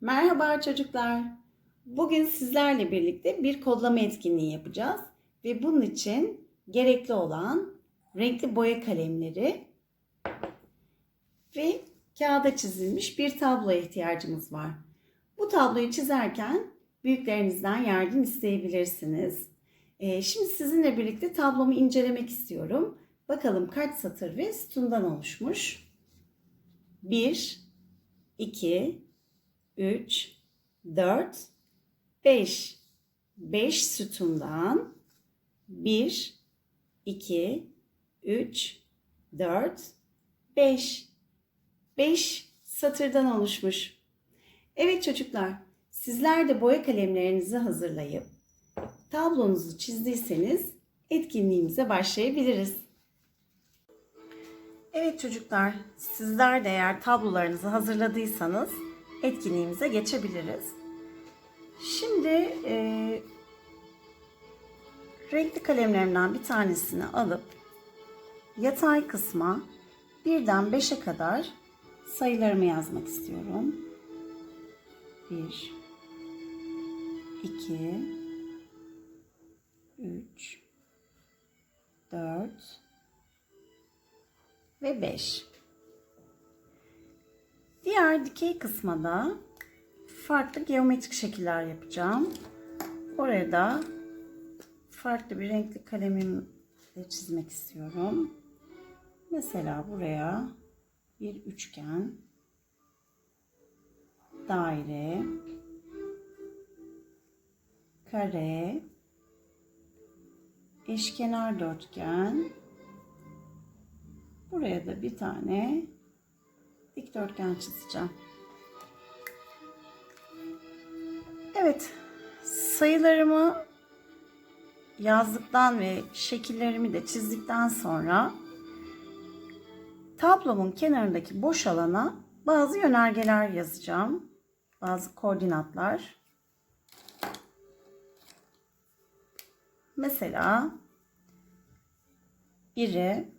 Merhaba çocuklar. Bugün sizlerle birlikte bir kodlama etkinliği yapacağız ve bunun için gerekli olan renkli boya kalemleri ve kağıda çizilmiş bir tabloya ihtiyacımız var. Bu tabloyu çizerken büyüklerinizden yardım isteyebilirsiniz. Ee, şimdi sizinle birlikte tablomu incelemek istiyorum. Bakalım kaç satır ve sütundan oluşmuş. 1, 2, 3, 4, 5. 5 sütundan 1, 2, 3, 4, 5. 5 satırdan oluşmuş. Evet çocuklar, sizler de boya kalemlerinizi hazırlayıp tablonuzu çizdiyseniz etkinliğimize başlayabiliriz. Evet çocuklar, sizler de eğer tablolarınızı hazırladıysanız etkinliğimize geçebiliriz. Şimdi e, renkli kalemlerimden bir tanesini alıp yatay kısma birden 5'e kadar sayılarımı yazmak istiyorum. 1 2 3 4 ve 5. Diğer dikey kısma da farklı geometrik şekiller yapacağım. Oraya da farklı bir renkli kalemimle çizmek istiyorum. Mesela buraya bir üçgen, daire, kare, eşkenar dörtgen, buraya da bir tane dikdörtgen çizeceğim. Evet, sayılarımı yazdıktan ve şekillerimi de çizdikten sonra tablomun kenarındaki boş alana bazı yönergeler yazacağım. Bazı koordinatlar. Mesela 1'e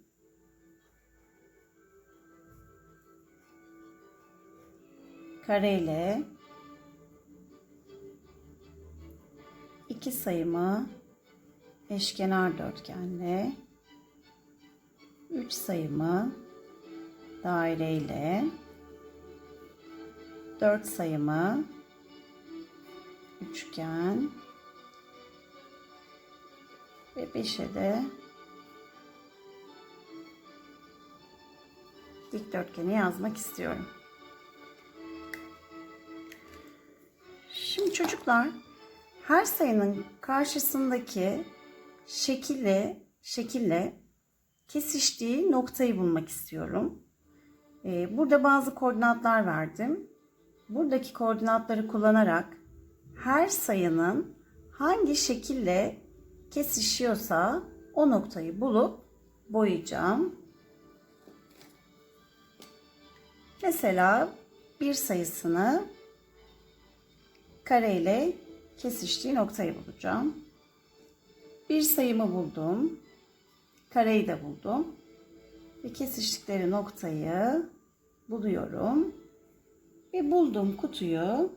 kareyle iki sayımı eşkenar dörtgenle 3 sayımı daireyle 4 sayımı üçgen ve 5'e de dikdörtgeni yazmak istiyorum. Çocuklar her sayının karşısındaki şekille şekille kesiştiği noktayı bulmak istiyorum. Ee, burada bazı koordinatlar verdim. Buradaki koordinatları kullanarak her sayının hangi şekille kesişiyorsa o noktayı bulup boyayacağım. Mesela bir sayısını kare ile kesiştiği noktayı bulacağım. Bir sayımı buldum. Kareyi de buldum. Ve kesiştikleri noktayı buluyorum. Ve bulduğum kutuyu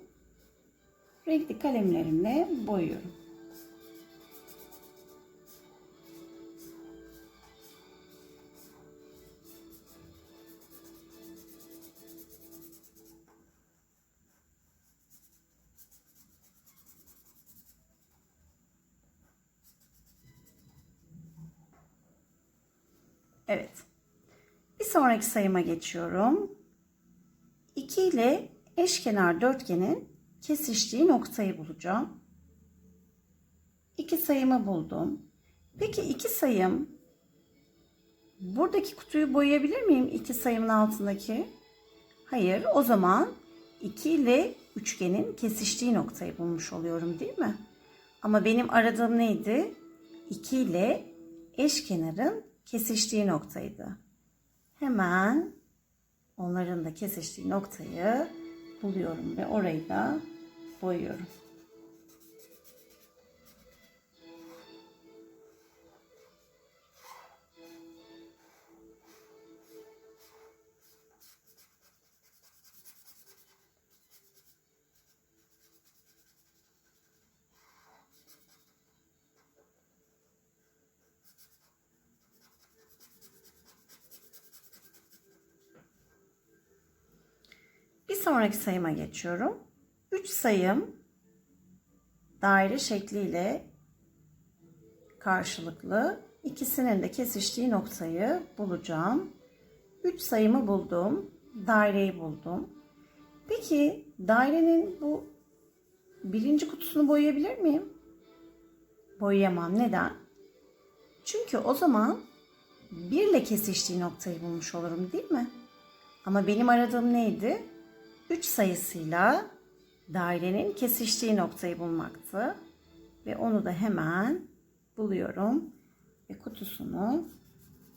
renkli kalemlerimle boyuyorum. Evet. Bir sonraki sayıma geçiyorum. 2 ile eşkenar dörtgenin kesiştiği noktayı bulacağım. 2 sayımı buldum. Peki 2 sayım buradaki kutuyu boyayabilir miyim? 2 sayımın altındaki. Hayır. O zaman 2 ile üçgenin kesiştiği noktayı bulmuş oluyorum değil mi? Ama benim aradığım neydi? 2 ile eşkenarın kesiştiği noktaydı. Hemen onların da kesiştiği noktayı buluyorum ve orayı da boyuyorum. Sonraki sayıma geçiyorum. 3 sayım daire şekliyle karşılıklı ikisinin de kesiştiği noktayı bulacağım. 3 sayımı buldum. Daireyi buldum. Peki dairenin bu birinci kutusunu boyayabilir miyim? Boyayamam. Neden? Çünkü o zaman birle kesiştiği noktayı bulmuş olurum değil mi? Ama benim aradığım neydi? 3 sayısıyla dairenin kesiştiği noktayı bulmaktı. Ve onu da hemen buluyorum ve kutusunu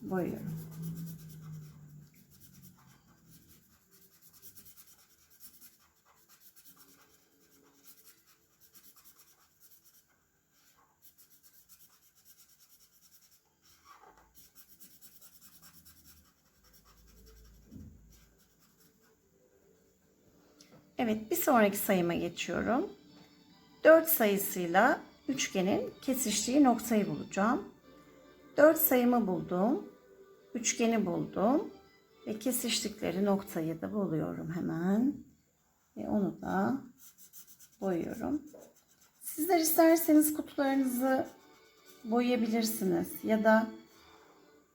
boyuyorum. Evet, bir sonraki sayıma geçiyorum. 4 sayısıyla üçgenin kesiştiği noktayı bulacağım. 4 sayımı buldum. Üçgeni buldum. Ve kesiştikleri noktayı da buluyorum hemen. Ve onu da boyuyorum. Sizler isterseniz kutularınızı boyayabilirsiniz. Ya da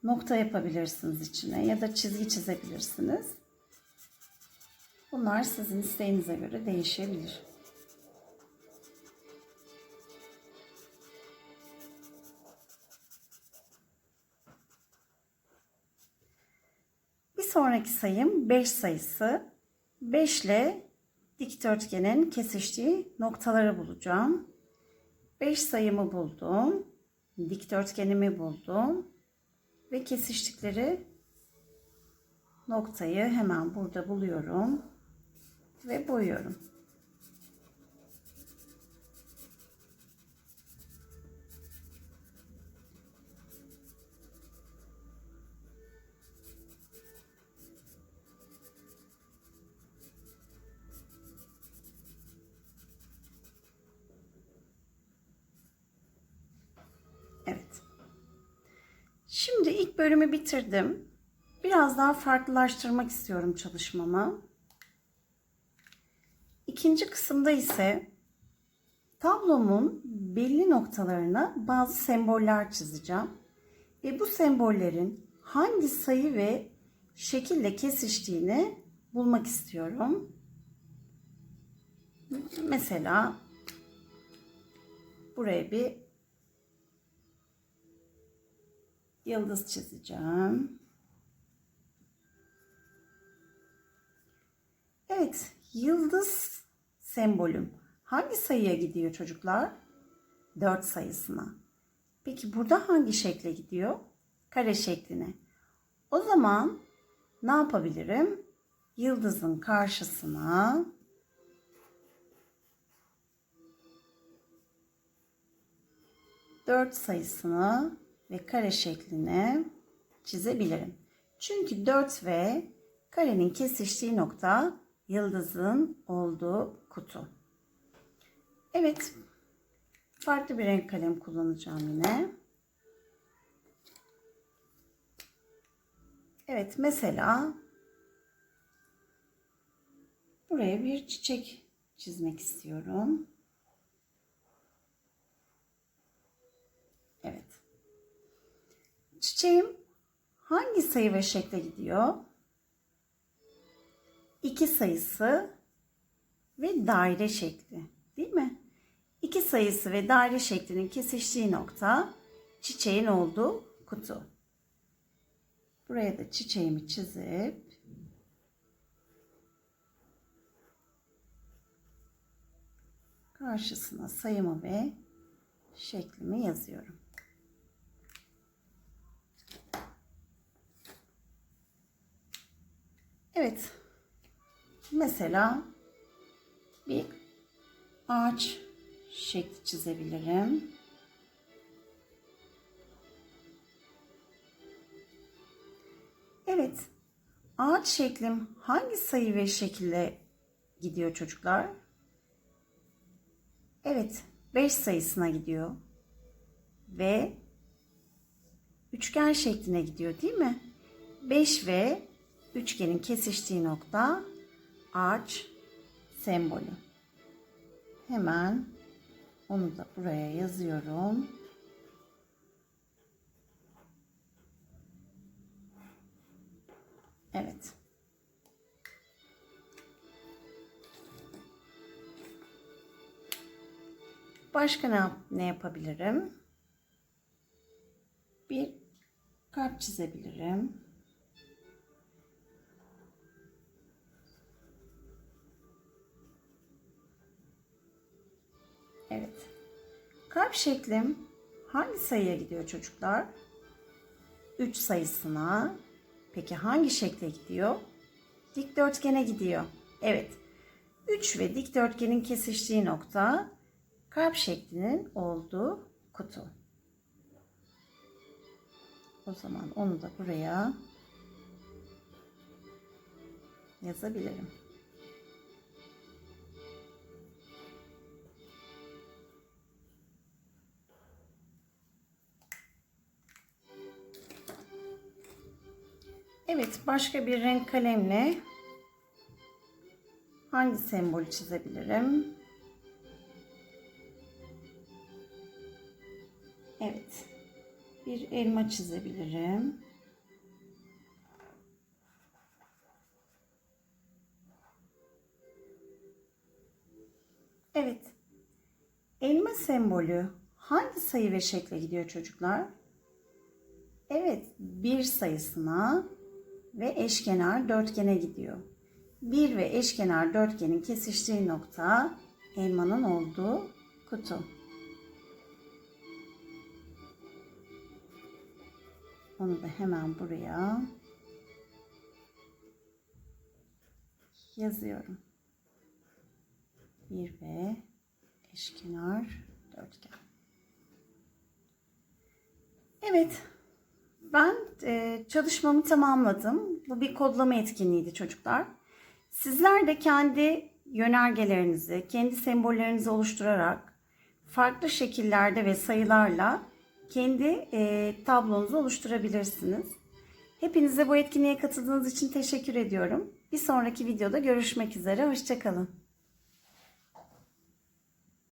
nokta yapabilirsiniz içine. Ya da çizgi çizebilirsiniz. Bunlar sizin isteğinize göre değişebilir. Bir sonraki sayım 5 sayısı. 5 ile dikdörtgenin kesiştiği noktaları bulacağım. 5 sayımı buldum. Dikdörtgenimi buldum. Ve kesiştikleri noktayı hemen burada buluyorum ve boyuyorum. Evet. Şimdi ilk bölümü bitirdim. Biraz daha farklılaştırmak istiyorum çalışmamı. İkinci kısımda ise tablomun belli noktalarına bazı semboller çizeceğim. Ve bu sembollerin hangi sayı ve şekilde kesiştiğini bulmak istiyorum. Mesela buraya bir yıldız çizeceğim. Evet, yıldız sembolüm hangi sayıya gidiyor çocuklar? 4 sayısına. Peki burada hangi şekle gidiyor? Kare şekline. O zaman ne yapabilirim? Yıldızın karşısına dört sayısını ve kare şekline çizebilirim. Çünkü 4 ve karenin kesiştiği nokta yıldızın olduğu kutu. Evet. Farklı bir renk kalem kullanacağım yine. Evet mesela buraya bir çiçek çizmek istiyorum. Evet. Çiçeğim hangi sayı ve şekle gidiyor? 2 sayısı ve daire şekli değil mi? 2 sayısı ve daire şeklinin kesiştiği nokta çiçeğin olduğu kutu. Buraya da çiçeğimi çizip karşısına sayımı ve şeklimi yazıyorum. Evet. Mesela bir ağaç şekli çizebilirim. Evet. Ağaç şeklim hangi sayı ve şekilde gidiyor çocuklar? Evet. 5 sayısına gidiyor. Ve üçgen şekline gidiyor değil mi? 5 ve üçgenin kesiştiği nokta ağaç sembolü. Hemen onu da buraya yazıyorum. Evet. Başka ne, ne yapabilirim? Bir kalp çizebilirim. Kalp şeklim hangi sayıya gidiyor çocuklar? 3 sayısına. Peki hangi şekle gidiyor? Dikdörtgene gidiyor. Evet. 3 ve dikdörtgenin kesiştiği nokta kalp şeklinin olduğu kutu. O zaman onu da buraya yazabilirim. Başka bir renk kalemle hangi sembolü çizebilirim? Evet. Bir elma çizebilirim. Evet. Elma sembolü hangi sayı ve şekle gidiyor çocuklar? Evet, bir sayısına ve eşkenar dörtgene gidiyor. Bir ve eşkenar dörtgenin kesiştiği nokta elmanın olduğu kutu. Onu da hemen buraya yazıyorum. Bir ve eşkenar dörtgen. Evet. Ben e, çalışmamı tamamladım. Bu bir kodlama etkinliğiydi çocuklar. Sizler de kendi yönergelerinizi, kendi sembollerinizi oluşturarak farklı şekillerde ve sayılarla kendi e, tablonuzu oluşturabilirsiniz. Hepinize bu etkinliğe katıldığınız için teşekkür ediyorum. Bir sonraki videoda görüşmek üzere. Hoşçakalın.